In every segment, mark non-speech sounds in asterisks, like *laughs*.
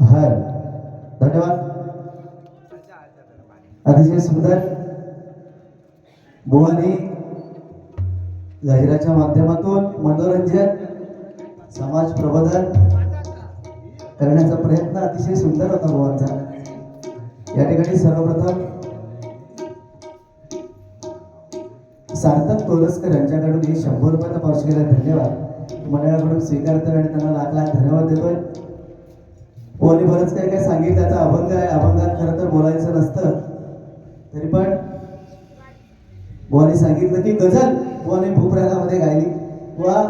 हर धन्यवाद. अतिशय सुंदर. बुवानी जाहिराच्या माध्यमातून मनोरंजन समाज प्रबोधन करण्याचा प्रयत्न अतिशय सुंदर होता बुवांचा. या ठिकाणी सर्वप्रथम सार्थक तोरसकर यांच्याकडून हे शंभर रुपयाचा पाऊस केला. धन्यवाद. मंडळाकडून स्वीकारतोय आणि त्यांना लाख लाख धन्यवाद देतोय. कोणी बरंच काय काय सांगितलं त्याचा अभंग आहे. अभंगात खरं तर बोलायचं नसतं. तरी पण बुवाने सांगितलं की गझल बुवाने भूप्रयागामध्ये गायली. वा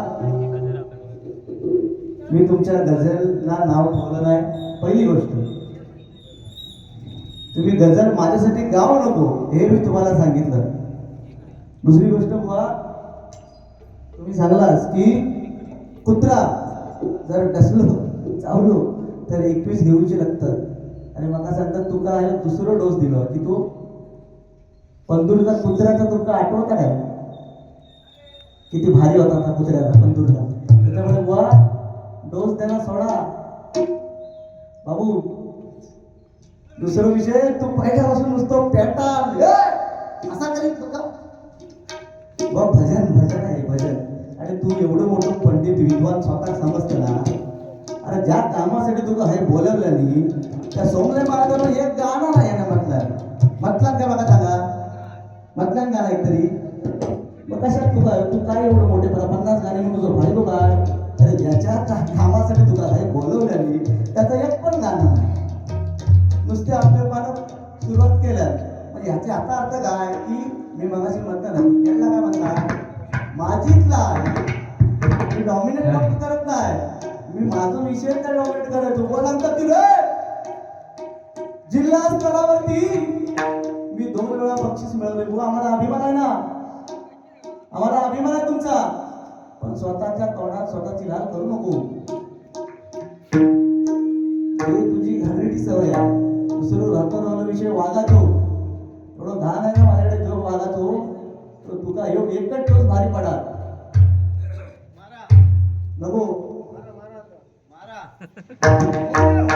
मी तुमच्या गझलला नाव ठेवलं नाही. पहिली गोष्ट तुम्ही गझल माझ्यासाठी गाव नको हे मी तुम्हाला सांगितलं. दुसरी गोष्ट बुवा तुम्ही सांगलास की कुत्रा जर डसलो चावलो तर एकवीस घेऊची लागतं आणि मला सांगतात तुका आहे दुसरं डोस दिलो. की तू पंदूरचा कुत्र्याचा तुमका आठवता काय किती भारी होता त्या कुत्र्याचा पंदूरचा त्याच्यामुळे बुवा डोस त्यांना सोडा. बाबू दुसरो विषय तू पहिल्यापासून नुसतं पेटा. असा करीत तुका बुवा भजन भजन आहे भजन. आणि तू एवढं मोठं पंडित विद्वान स्वतः समजतं ना. अरे ज्या कामासाठी तुला हे बोलवलं त्या सोमले महाराजांना एक गाणं ह्यो एकच दिवस भारी पडा नको असं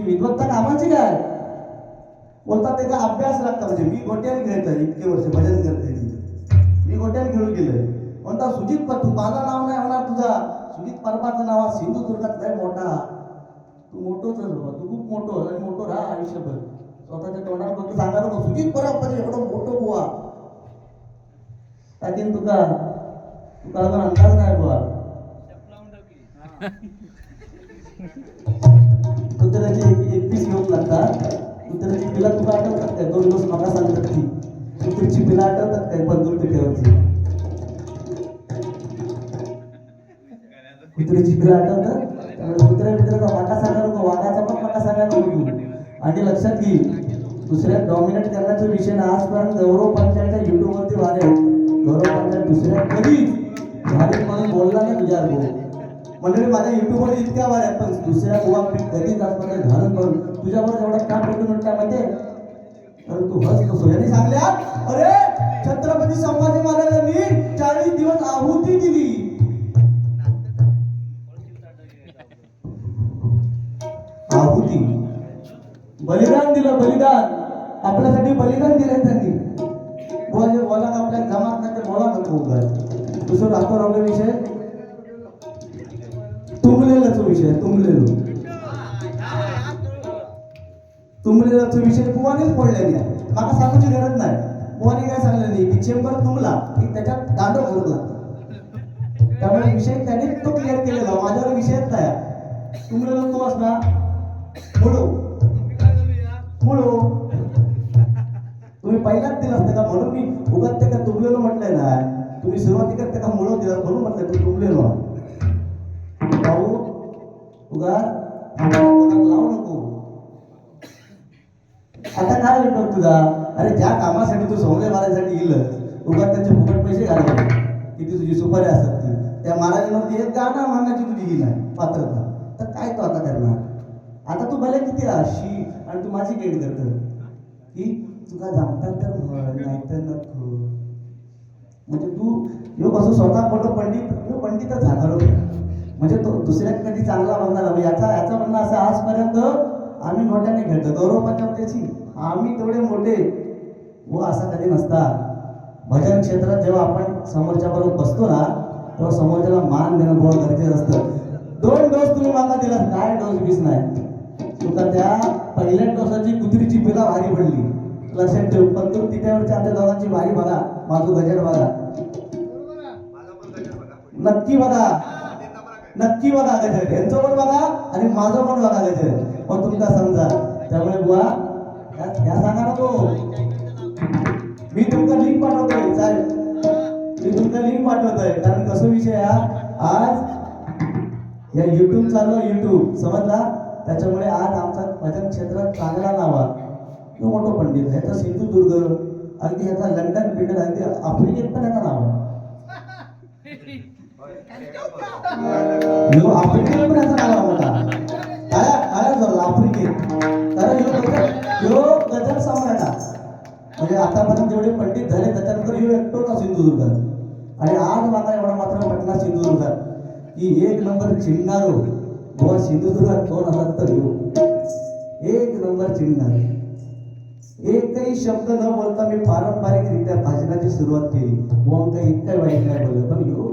तुझी विद्वत्ता कामाची काय? बोलतात त्याचा अभ्यास लागता. म्हणजे मी गोट्याने खेळतोय इतके वर्ष भजन करते मी गोट्याने खेळून गेलोय. म्हणता सुजित पण तू माझं नाव नाही होणार तुझा. सुजित परमाचं नाव हा सिंधुदुर्गात लय मोठा. तू मोठोच बाबा. तू खूप मोठो आणि मोठो राहा आयुष्यभर. स्वतःच्या तोंडात फक्त सांगा नको. सुजित परब म्हणजे एवढं मोठं बुवा. टाकीन तुका? तुका अजून अंदाज नाही बुवा. *laughs* उत्तराचे एक एक पीस लागतात. उत्तराची बिला तुला आठवतात काय दोन दिवस मला सांगतात ती उत्तरची बिला आठवतात काय पंधरा पिठ्यावरची कुत्र्याची बिला आठवतात त्यामुळे कुत्र्या मित्राचा वाटा सांगा नको. वाघाचा पण वाटा सांगा नको आणि लक्षात घे दुसऱ्या डॉमिनेट करण्याचा विषय ना आजपर्यंत गौरव पंचायतच्या युट्यूबवरती वारे. गौरव पंचायत दुसऱ्या कधीच भारत म्हणून बोलला नाही तुझ्या भाऊ मंडळी माझ्या युट्यूबवर इतक्या वार आहे पण दुसऱ्या बुवा कधी कधीच घालून करून तुझ्यावर एवढा का पेटून उठला माहितीये तर तू हस कसो यांनी सांगल्या अरे छत्रपती संभाजी महाराजांनी चाळीस दिवस आहुती दिली. आहुती. बलिदान दिलं बलिदान. आपल्यासाठी बलिदान दिलं त्यांनी. बोला आपल्या जमात नाही ते बोला नको दुसरं राहतो राहतो विषय तुंबलेलाच विषय तुंबलेलो तुंबलेलाच विषय बुवानेच पडलेली आहे मला सांगायची गरज नाही. बुवाने काय सांगलं नाही? की चेंबर तुंबला की त्याच्यात दांडो घालून लागतो त्यामुळे विषय त्याने तो क्लिअर केलेला. माझ्यावर विषयच नाही. तुंबलेला तो असणार. मुळू. मुळो. तुम्ही पहिलाच दिलं असते का? म्हणून मी उगत त्या तुंबलेलो म्हटलंय ना. तुम्ही उगा लावू नको आता काय म्हणतो तुझा अरे ज्या कामासाठी तू सोंगले मारायसाठी गेलं उगा त्यांचे फुकट पैसे घालवले किती तुझी सुपारी असतात ती त्या महाराजांवरती एक गाणं मागण्याची तुझी ही नाही पात्रता तर काय तू आता करणार आता तू भले किती राशी आणि तू माझी गेट करत की तुला जमतात तर म्हण नाही तर नको म्हणजे तू यो कसं स्वतः मोठं पंडित यो पंडितच झाला म्हणजे तो दुसऱ्यात कधी चांगला म्हणणार याचा याचं म्हणणं असं आजपर्यंत आम्ही मोठ्याने खेळतो. गौरव पंचायतीची आम्ही तेवढे मोठे. व असा कधी नसता. भजन क्षेत्रात जेव्हा आपण समोरच्या बरोबर बसतो ना तेव्हा समोरच्याला मान देणं बहुत गरजेचं असतं. दोन डोस तुम्ही मागा दिला काय डोस बीस नाही. तुका त्या पहिल्या डोसाची कुत्रीची पिला भारी पडली. लक्षात ठेव पण तू तिच्यावरच्या आमच्या दोघांची भारी बघा. माझं गजर बघा. नक्की बघा. नक्की बघा गजर यांचं पण बघा आणि माझं पण बघा गजर मग तुमचा समजा. त्यामुळे बुवा ह्या सांगा नको. मी तुमचा लिंक पाठवतोय. चालेल. मी तुमचा लिंक पाठवतोय. कारण कसं विषय हा? आज या युट्यूब चालू आहे युट्यूब समजला? त्याच्यामुळे आज आमचा भजन क्षेत्रात चांगला नावा तो मोठं पंडित. ह्याचा सिंधुदुर्ग अगदी ह्याचा लंडन बिंडन अगदी आफ्रिकेत पण ह्याचा नाव आहे यो आफ्रिकेत पण ह्याचा आला होता. मोठा काय काय झालं आफ्रिकेत अरे यो गजल ह्यो गजल म्हणजे आतापर्यंत जेवढे पंडित झाले त्याच्यानंतर यो एकटोच सिंधुदुर्गात आणि आज मात्र एवढा मात्र म्हटला सिंधुदुर्गात की एक नंबर चिडणारो बाबा सिंधुदुर्गात कोण असला तर यो एक नंबर चिडणार एकही शब्द न बोलता मी पारंपरिकरित्या भाषणाची सुरुवात केली. ओम काही इतकं वाईट नाही बोललं. पण यो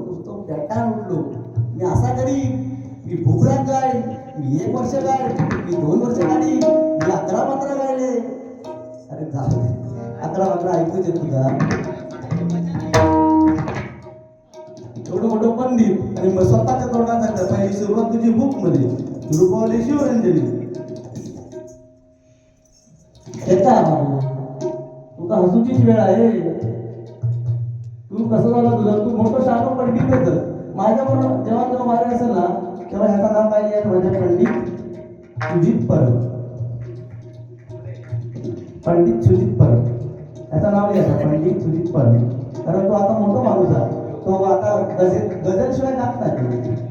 नुसतं उठलो. मी असा करी मी भुकरा काय मी एक वर्ष काय मी दोन वर्ष गाडी मी अकरा मात्र गायले. अरे जाऊ अकरा मात्रा ऐकूच येत तुझा थोडं मोठं पंडित आणि मग स्वतःच्या तोंडात सांगतात पहिली सुरुवात तुझी बुकमध्ये रूपवली शिवरंजनी. येता तुका हसूचीच वेळ आहे? तू कसं झाला तुझं? तू मोठं शानो पंडित होत माझ्या जेव्हा जेव्हा मारे असेल ना तेव्हा ह्याचं नाव काय लिहायचं म्हणजे पंडित सुजित परब. पंडित सुजित परब. ह्याचा नाव लिहायचं पंडित सुजित परब. कारण तो आता मोठा माणूस आहे. तो आता गझल गझल शिवाय गात नाही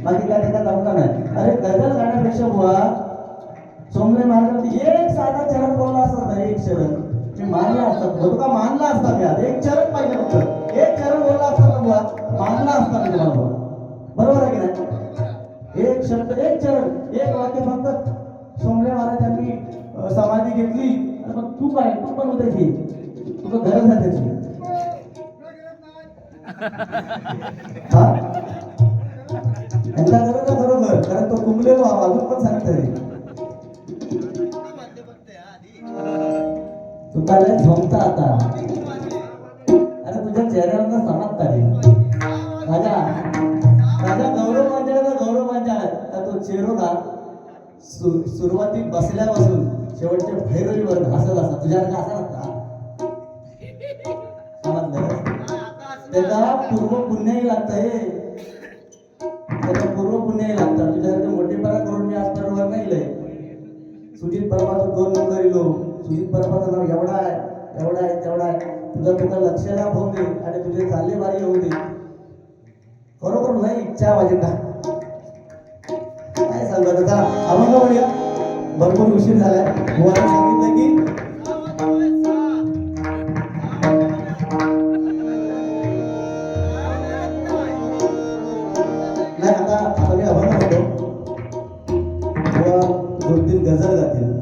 बाकी काय त्याचा जमता नाही. अरे गझल गाण्यापेक्षा बुवा सोमले महाराजांनी एक साधा चरण बोलला असता ना एक चरण. मी मानला असतात बघा मानला असता मी एक चरण पाहिजे फक्त. एक चरण बोलला असता ना बुवा मानला असता मी तुम्हाला बुवा. बरोबर आहे की नाही? एक शब्द एक चरण एक वाक्य फक्त सोमले महाराजांनी समाधी घेतली. मग तू काय? तू पण उद्या घे. तुझं गरज आहे त्याची. हा? यांचा गरज आहे बरोबर कारण तो कुंबलेलो हा, अजून पण सांगतोय. तुका झोमता आता. त्यांच्या चेहऱ्यावर समाज रे. राजा राजा गौरव मंचाळाचा गौरव मंचाळ तर तो चेहरा सुरुवाती सु- बसल्यापासून शेवटच्या भैरवीवर हसत असा तुझ्या असा नसता समजलं त्याचा पूर्व पुण्याही हे. त्याचा पूर्व पुण्याही लागतं. तुझ्यासारखं मोठेपणा करून मी आज बरोबर नाही लय सुजित परमाचं दोन नंबर इलो सुजित परमाचं नाव एवढा आहे एवढा आहे तेवढा आहे. तुझा तुझा लक्ष लाभ होऊ दे आणि तुझे चालले बारी होऊ दे. बरोबर नाही इच्छा माझी का काय सांगत आता? चला अभंग म्हणूया? भरपूर उशीर झालाय. मुलांना सांगितलं की नाही आता आता मी अभंग म्हणतो दोन तीन गझल जातील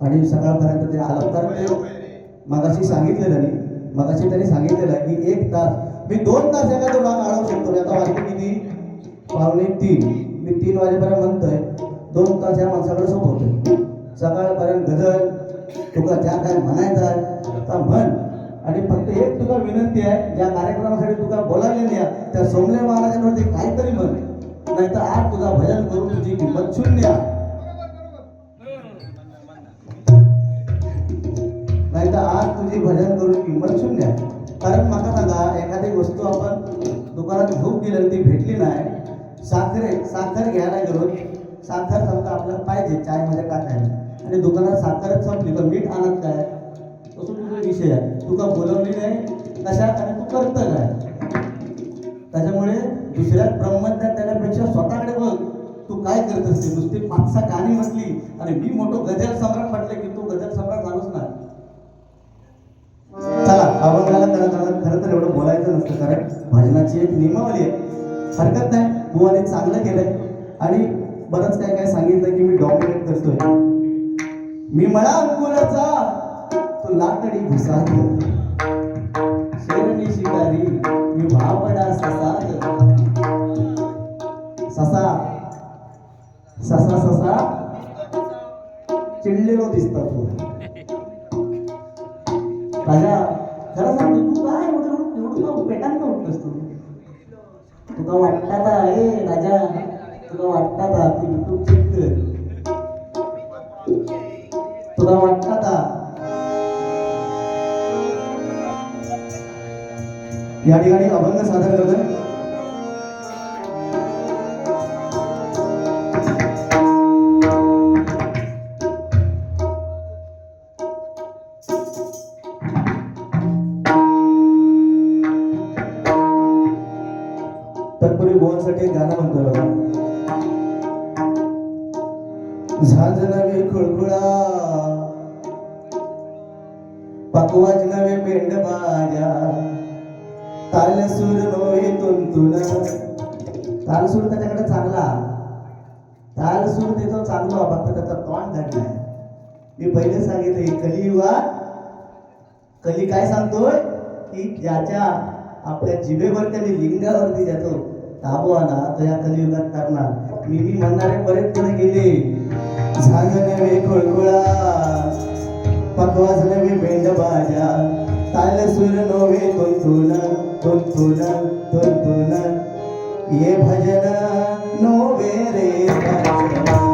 आणि सकाळपर्यंत ते अलंकार ते मगाशी सांगितलेलं नाही. मगाशी त्यांनी सांगितलेलं आहे की एक तास मी दोन तास एखादं भाग अडवू शकतो मी आता वाजते किती? पावणे तीन. मी तीन वाजेपर्यंत म्हणतोय दोन तास या माणसाकडे सोपवतोय. सकाळपर्यंत गजल तुका ज्या काय म्हणायचं आहे त्या म्हण. आणि फक्त एक तुका विनंती आहे ज्या कार्यक्रमासाठी तुका बोलावलेली आहे. त्या सोमले महाराजांवरती काहीतरी म्हण. नाहीतर आज तुझा भजन करून तुझी किंमत शून्य आहे. त्याच्या आत आज तुझी भजन करून किंमत शून्य. आहे. कारण मला सांगा एखादी वस्तू आपण दुकानात घेऊन गेली आणि ती भेटली नाही साखरे साखर घ्यायला गेलो साखर समजा आपल्याला पाहिजे चायमध्ये टाकायला आणि दुकानात साखरच संपली तर मीठ आणत काय? तो तुझा विषय आहे. तुका बोलवली नाही? कशा? आणि तू करतं काय त्याच्यामुळे दुसऱ्या ब्रह्मज्ञान त्याच्यापेक्षा स्वतःकडे बघ तू काय करत असते? नुसती पाच सहा गाणी म्हटली आणि मी मोठं गजल सम्राट म्हटलं की तू गजल सम्राट झालोच ना नियमावली आहे. हरकत नाही. बुवाने चांगलं केलंय. आणि बरंच काय काय सांगितलं की मी डॉमिनेट करतोय. मी मळा अंकुराचा तो लाकडी भुसा शेरणी शिकारी मी भावडा ससा ससा. ससा ससा. चिडलेलो दिसतो तू. राजा खरं सांगतो तू काय एवढं एवढं पेटांना पेटांत उठतोस तू? तुका वाटता का ए राजा तुका वाटता का तू युट्यूब चेक कर तुका वाटता का या ठिकाणी अभंग सादर करतोय. तालसूर त्याच्याकडे चांगला तालसूर त्याचा चांगला फक्त त्याचा तोंड घडलाय मी पहिले सांगितले कलियुगात कली काय सांगतोय? की ज्याच्या आपल्या जिभेवरती त्याने लिंगावरती ज्याचं ताबू आला तो या कलियुगात करणार. मी मी म्हणणारे बरेच जण गेले. झांजने मी खुळखुळा पकवाज नवे मेंढ बाजा ताल सुर नवे तुंतुन तुंतुन तुंतुन ये भजन नोवे रे भजन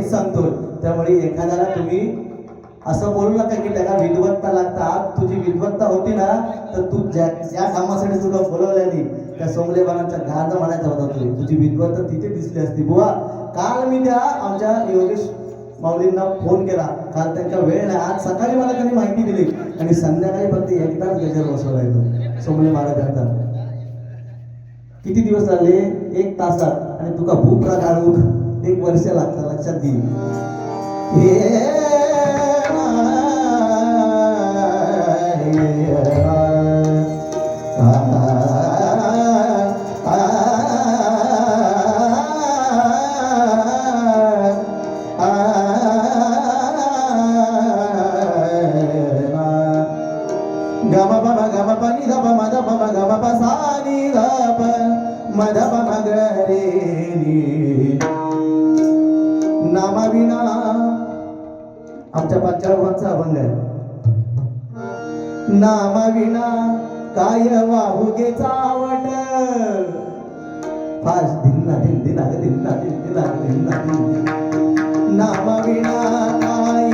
हेच सांगतो त्यामुळे एखाद्याला तुम्ही असं बोलू नका की त्याला विद्वत्ता लागता आज तुझी विद्वत्ता होती ना तर तू ज्या ज्या कामासाठी तुला बोलवलेली त्या सोमलेबानाचा गाणं म्हणायचा होता तुझी तुझी विद्वत्ता तिथे दिसली असती. बुवा काल मी त्या आमच्या योगेश माऊलींना फोन केला. काल त्यांचा वेळ नाही. आज सकाळी मला त्यांनी माहिती दिली. आणि संध्याकाळी फक्त एकदाच गजर बसवला येतो. सोमले महाराजांचा किती दिवस झाले? एक तासात. आणि तुका भूक एक वर्ष लागतं लक्षात घे. हे पाहिला काय वाहू गे चावट? फास्ट दिन्ना दिन दिना दिन्ना दिन दिना दिन्ना दिन नामा विना काय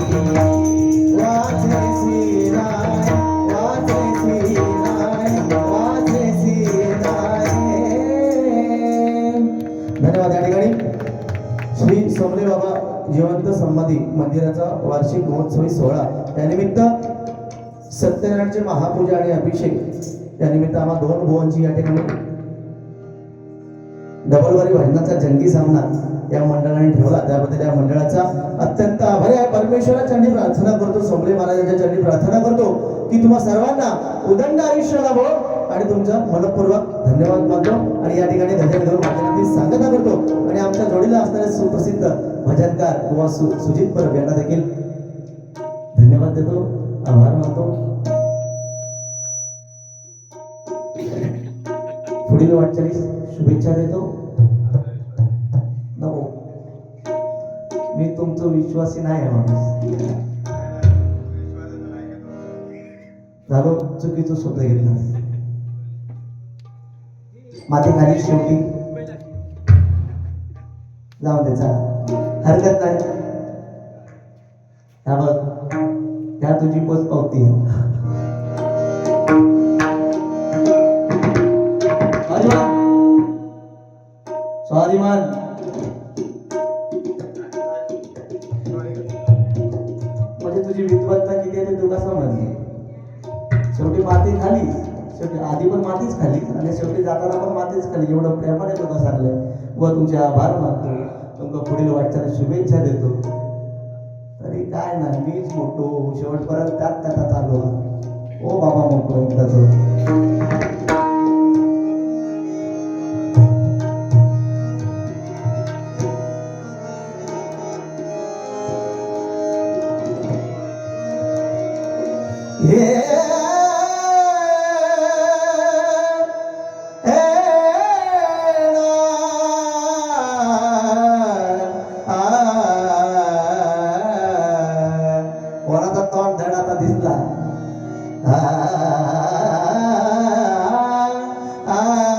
धन्यवाद मंदिराचा वार्षिक महोत्सवी सोहळा. त्यानिमित्त सत्यनारायणचे महापूजा आणि अभिषेक. यानिमित्त आम्हा दोन भुवनची या ठिकाणी. डबलवारी भजनाचा जंगी सामना. या मंडळाने ठेवला. त्याबद्दल या मंडळाचा अत्यंत आभारी आहे. परमेश्वरा चरणी प्रार्थना करतो. सोमले महाराजांच्या चरणी प्रार्थना करतो की तुम्हा सर्वांना उदंड आयुष्य लाभो आणि तुमचा मनपूर्वक धन्यवाद मानतो. आणि या ठिकाणी भजन सांगता करतो. आणि आमच्या जोडीला असणारे सुप्रसिद्ध भजनकार किंवा सु सुजित परब यांना देखील धन्यवाद देतो. आभार मानतो. पुढील वाटचालीस शुभेच्छा देतो. मी विश्वासी नाही आहे माणूस. झालो चुकीचा शब्द घेतला. माती खाली शेवटी. जाऊ दे चला. हरकत नाही. त्या बघ त्या तुझी पोच पावती स्वाभिमान. माती खाली. शेवटी आधी पण मातीच खाली आणि शेवटी जाताना पण मातीच खाली. एवढं प्रेमाने तुला सांगलंय व तुमचे आभार मानतो. तुमका पुढील वाटचाल शुभेच्छा देतो. तरी काय ना मीच मोठो. शेवटपर्यंत त्यात त्याचा चालू ओ बाबा मोठो एकदाच. Ah.